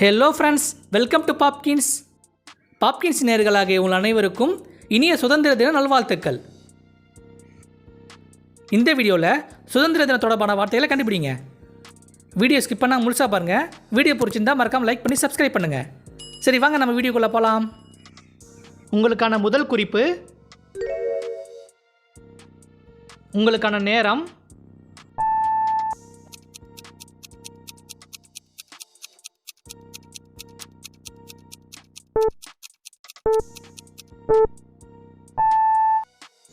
Hello friends welcome to Popkins Popkins நேர்களாகிய உங்கள் அனைவருக்கும் இனிய சுதந்திர தின நல்வாழ்த்துக்கள். இந்த வீடியோவில் சுதந்திர தின தொடர்பான வார்த்தைகளை கண்டுபிடிங்க. வீடியோ ஸ்கிப் பண்ணால் முழுசாக பாருங்கள் வீடியோ பிடிச்சிருந்தா மறக்காமல் லைக் பண்ணி சப்ஸ்கிரைப் பண்ணுங்கள் சரி வாங்க நம்ம வீடியோக்குள்ளே போகலாம் உங்களுக்கான முதல் குறிப்பு உங்களுக்கான நேரம்